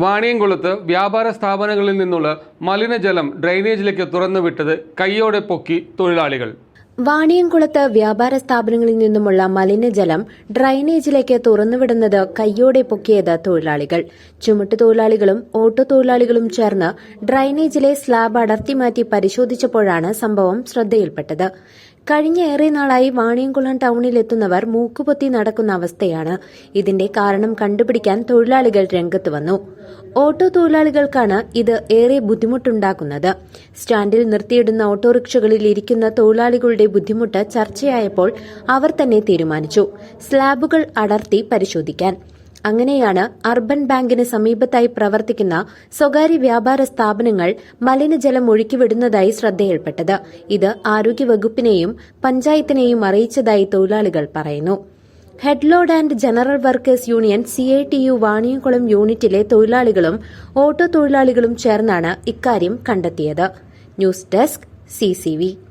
വാണിയംകുളത്ത് വ്യാപാര സ്ഥാപനങ്ങളിൽ നിന്നുള്ള മലിനജലം ഡ്രൈനേജിലേക്ക് തുറന്നുവിട്ടത് കൈയോടെ പൊക്കി തൊഴിലാളികൾ. വാണിയംകുളത്ത് വ്യാപാര സ്ഥാപനങ്ങളിൽ നിന്നുമുള്ള മലിനജലം ഡ്രൈനേജിലേക്ക് തുറന്നുവിടുന്നത് കയ്യോടെ പൊക്കിയത് തൊഴിലാളികൾ. ചുമട്ടു തൊഴിലാളികളും ഓട്ടോ തൊഴിലാളികളും ചേർന്ന് ഡ്രൈനേജിലെ സ്ലാബ് അടർത്തി മാറ്റി പരിശോധിച്ചപ്പോഴാണ് സംഭവം ശ്രദ്ധയിൽപ്പെട്ടത്. കഴിഞ്ഞ ഏറെ നാളായി വാണിയംകുളം ടൌണിലെത്തുന്നവർ മൂക്കുപൊത്തി നടക്കുന്ന അവസ്ഥയാണ്. ഇതിന്റെ കാരണം കണ്ടുപിടിക്കാൻ തൊഴിലാളികൾ രംഗത്ത് വന്നു. ഓട്ടോ തൊഴിലാളികൾക്കാണ് ഇത് ഏറെ ബുദ്ധിമുട്ടുണ്ടാക്കുന്നത്. സ്റ്റാൻഡിൽ നിർത്തിയിടുന്ന ഓട്ടോറിക്ഷകളിൽ ഇരിക്കുന്ന തൊഴിലാളികളുടെ ബുദ്ധിമുട്ട് ചർച്ചയായപ്പോൾ അവർ തന്നെ തീരുമാനിച്ചു. സ്ലാബുകൾ അടർത്തി പരിശോധിക്കാൻ. അങ്ങനെയാണ് അർബൻ ബാങ്കിന് സമീപത്തായി പ്രവർത്തിക്കുന്ന സ്വകാര്യ വ്യാപാര സ്ഥാപനങ്ങൾ മലിനജലം ഒഴുക്കിവിടുന്നതായി ശ്രദ്ധയിൽപ്പെട്ടത്. ഇത് ആരോഗ്യവകുപ്പിനെയും പഞ്ചായത്തിനെയും അറിയിച്ചതായി തൊഴിലാളികൾ പറയുന്നു. Headload and general workers union C I T U Vaniyamkulam യൂണിറ്റിലെ തൊഴിലാളികളും ഓട്ടോ തൊഴിലാളികളും ചേർന്നാണ് ഇക്കാര്യം കണ്ടെത്തിയത്. News desk CCV